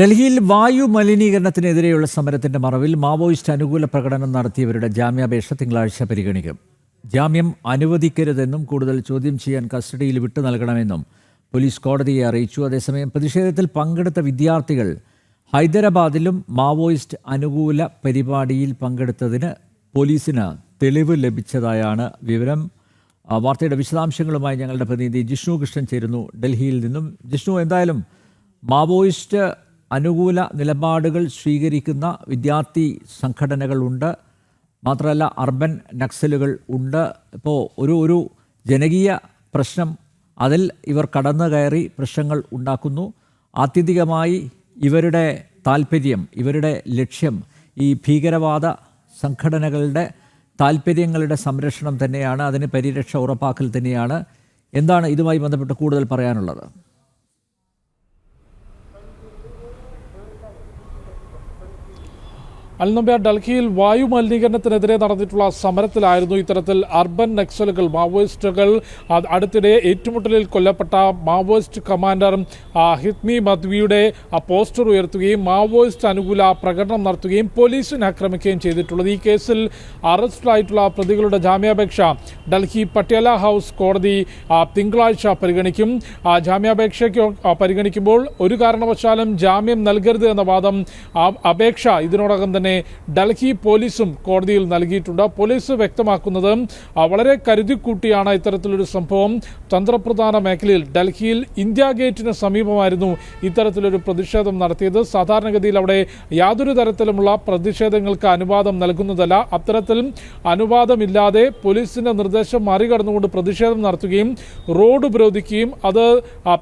ഡൽഹിയിൽ വായു മലിനീകരണത്തിനെതിരെയുള്ള സമരത്തിന്റെ മറവിൽ മാവോയിസ്റ്റ് അനുകൂല പ്രകടനം നടത്തിയവരുടെ ജാമ്യാപേക്ഷ തിങ്കളാഴ്ച പരിഗണിക്കും. ജാമ്യം അനുവദിക്കരുതെന്നും കൂടുതൽ ചോദ്യം ചെയ്യാൻ കസ്റ്റഡിയിൽ വിട്ടു നൽകണമെന്നും പോലീസ് കോടതിയെ അറിയിച്ചു. അതേസമയം പ്രതിഷേധത്തിൽ പങ്കെടുത്ത വിദ്യാർത്ഥികൾ ഹൈദരാബാദിലും മാവോയിസ്റ്റ് അനുകൂല പരിപാടിയിൽ പങ്കെടുത്തതിന് പോലീസിന് തെളിവ് ലഭിച്ചതായാണ് വിവരം. വാർത്തയുടെ വിശദാംശങ്ങളുമായി ഞങ്ങളുടെ പ്രതിനിധി ജിഷ്ണു കൃഷ്ണൻ ചേരുന്നു. ഡൽഹിയിൽ നിന്നും ജിഷ്ണു എന്തായാലും മാവോയിസ്റ്റ് അനുകൂല നിലപാടുകൾ സ്വീകരിക്കുന്ന വിദ്യാർത്ഥി സംഘടനകളുണ്ട് മാത്രമല്ല അർബൻ നക്സലുകൾ ഉണ്ട്. ഇപ്പോൾ ഒരു ഒരു ജനകീയ പ്രശ്നം അതിൽ ഇവർ കടന്നു കയറി പ്രശ്നങ്ങൾ ഉണ്ടാക്കുന്നു. ആത്യന്തികമായി ഇവരുടെ താല്പര്യം ഇവരുടെ ലക്ഷ്യം ഈ ഭീകരവാദ സംഘടനകളുടെ താല്പര്യങ്ങളുടെ സംരക്ഷണം തന്നെയാണ് അതിന് പരിരക്ഷ ഉറപ്പാക്കൽ തന്നെയാണ്. എന്താണ് ഇതുമായി ബന്ധപ്പെട്ട് കൂടുതൽ പറയാനുള്ളത്? അൽനമ്പ്യാർ ഡൽഹിയിൽ വായു മലിനീകരണത്തിനെതിരെ നടന്നിട്ടുള്ള സമരത്തിലായിരുന്നു ഇത്തരത്തിൽ അർബൻ നക്സലുകൾ മാവോയിസ്റ്റുകൾ. അടുത്തിടെ ഏറ്റുമുട്ടലിൽ കൊല്ലപ്പെട്ട മാവോയിസ്റ്റ് കമാൻഡർ ഹിത്മി മദ്വിയുടെ പോസ്റ്റർ ഉയർത്തുകയും മാവോയിസ്റ്റ് അനുകൂല പ്രകടനം നടത്തുകയും പോലീസിനെ ആക്രമിക്കുകയും ചെയ്തിട്ടുള്ളത്. ഈ കേസിൽ അറസ്റ്റിലായിട്ടുള്ള പ്രതികളുടെ ജാമ്യാപേക്ഷ ഡൽഹി പട്യാല ഹൗസ് കോടതി തിങ്കളാഴ്ച പരിഗണിക്കും. ജാമ്യാപേക്ഷയ്ക്ക് പരിഗണിക്കുമ്പോൾ ഒരു കാരണവശാലും ജാമ്യം നൽകരുത് എന്ന വാദം അപേക്ഷ ഇതിനോടകം തന്നെ ഡൽഹി പോലീസും കോടതിയിൽ നൽകിയിട്ടുണ്ട്. പോലീസ് വ്യക്തമാക്കുന്നത് വളരെ കരുതിക്കൂട്ടിയാണ് ഇത്തരത്തിലൊരു സംഭവം. തന്ത്രപ്രധാന മേഖലയിൽ ഡൽഹിയിൽ ഇന്ത്യ ഗേറ്റിന് സമീപമായിരുന്നു ഇത്തരത്തിലൊരു പ്രതിഷേധം നടത്തിയത്. സാധാരണഗതിയിൽ അവിടെ യാതൊരു തരത്തിലുമുള്ള പ്രതിഷേധങ്ങൾക്ക് അനുവാദം നൽകുന്നതല്ല. അത്തരത്തിൽ അനുവാദമില്ലാതെ പോലീസിന്റെ നിർദ്ദേശം മറികടന്നുകൊണ്ട് പ്രതിഷേധം നടത്തുകയും റോഡ് ഉപരോധിക്കുകയും അത്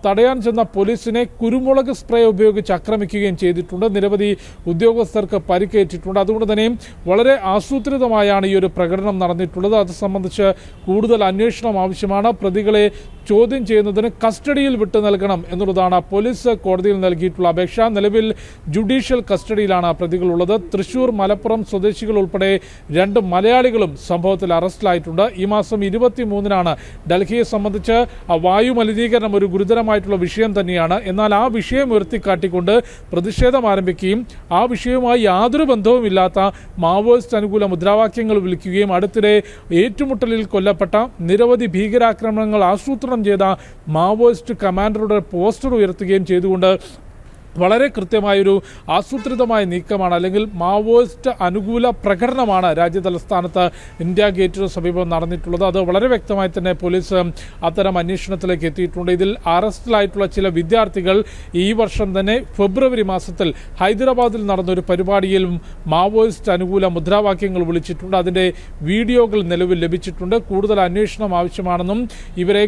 തടയാൻ ചെന്ന പോലീസിനെ കുരുമുളക് സ്പ്രേ ഉപയോഗിച്ച് ആക്രമിക്കുകയും ചെയ്തിട്ടുണ്ട്. നിരവധി ഉദ്യോഗസ്ഥർക്ക് പരിക്കേറ്റിട്ടുണ്ട് അതുകൊണ്ട് തന്നെ വളരെ ആസൂത്രിതമായാണ് ഈ ഒരു പ്രകടനം നടന്നിട്ടുള്ളത്. അത് സംബന്ധിച്ച് കൂടുതൽ അന്വേഷണം ആവശ്യമാണ്. പ്രതികളെ ചോദ്യം ചെയ്യുന്നതിന് കസ്റ്റഡിയിൽ വിട്ടു നൽകണം എന്നുള്ളതാണ് പോലീസ് കോടതിയിൽ നൽകിയിട്ടുള്ള അപേക്ഷ. നിലവിൽ ജുഡീഷ്യൽ കസ്റ്റഡിയിലാണ് പ്രതികളുള്ളത്. തൃശൂർ മലപ്പുറം സ്വദേശികൾ ഉൾപ്പെടെ രണ്ട് മലയാളികളും സംഭവത്തിൽ അറസ്റ്റിലായിട്ടുണ്ട്. ഈ മാസം ഇരുപത്തി മൂന്നിനാണ് ഡൽഹിയെ സംബന്ധിച്ച് വായു മലിനീകരണം ഒരു ഗുരുതരമായിട്ടുള്ള വിഷയം തന്നെയാണ്. എന്നാൽ ആ വിഷയം ഉയർത്തിക്കാട്ടിക്കൊണ്ട് പ്രതിഷേധം ആരംഭിക്കുകയും ആ വിഷയവുമായി യാതൊരു ബന്ധവുമില്ലാത്ത മാവോയിസ്റ്റ് അനുകൂല മുദ്രാവാക്യങ്ങൾ വിളിക്കുകയും അടുത്തിടെ ഏറ്റുമുട്ടലിൽ കൊല്ലപ്പെട്ട നിരവധി ഭീകരാക്രമണങ്ങൾ ആസൂത്രണം ചെയ്ത മാവോയിസ്റ്റ് കമാൻഡറുടെ പോസ്റ്റർ ഉയർത്തുകയും ചെയ്തുകൊണ്ട് വളരെ കൃത്യമായൊരു ആസൂത്രിതമായ നീക്കമാണ് അല്ലെങ്കിൽ മാവോയിസ്റ്റ് അനുകൂല പ്രകടനമാണ് രാജ്യ തലസ്ഥാനത്ത് ഇന്ത്യ ഗേറ്റിന് സമീപം നടന്നിട്ടുള്ളത്. അത് വളരെ വ്യക്തമായി തന്നെ പോലീസ് അത്തരം അന്വേഷണത്തിലേക്ക് എത്തിയിട്ടുണ്ട്. ഇതിൽ അറസ്റ്റിലായിട്ടുള്ള ചില വിദ്യാർത്ഥികൾ ഈ വർഷം തന്നെ ഫെബ്രുവരി മാസത്തിൽ ഹൈദരാബാദിൽ നടന്ന ഒരു പരിപാടിയിൽ മാവോയിസ്റ്റ് അനുകൂല മുദ്രാവാക്യങ്ങൾ വിളിച്ചിട്ടുണ്ട്. അതിന്റെ വീഡിയോകൾ നിലവിൽ ലഭിച്ചിട്ടുണ്ട്. കൂടുതൽ അന്വേഷണം ആവശ്യമാണെന്നും ഇവരെ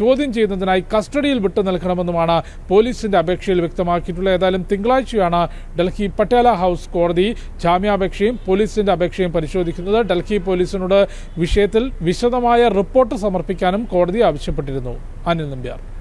ചോദ്യം ചെയ്യുന്നതിനായി കസ്റ്റഡിയിൽ വിട്ടു നൽകണമെന്നുമാണ് പോലീസിന്റെ അപേക്ഷയിൽ വ്യക്തമാക്കിയിട്ടുള്ളത് ഏതായാലും തിങ്കളാഴ്ചയാണ് ഡൽഹി പട്യാല ഹൗസ് കോടതി ജാമ്യാപേക്ഷയും പോലീസിന്റെ അപേക്ഷയും പരിശോധിക്കുന്നത്. ഡൽഹി പോലീസിനോട് വിഷയത്തിൽ വിശദമായ റിപ്പോർട്ട് സമർപ്പിക്കാനും കോടതി ആവശ്യപ്പെട്ടിരുന്നു. അനിൽ നമ്പ്യാർ.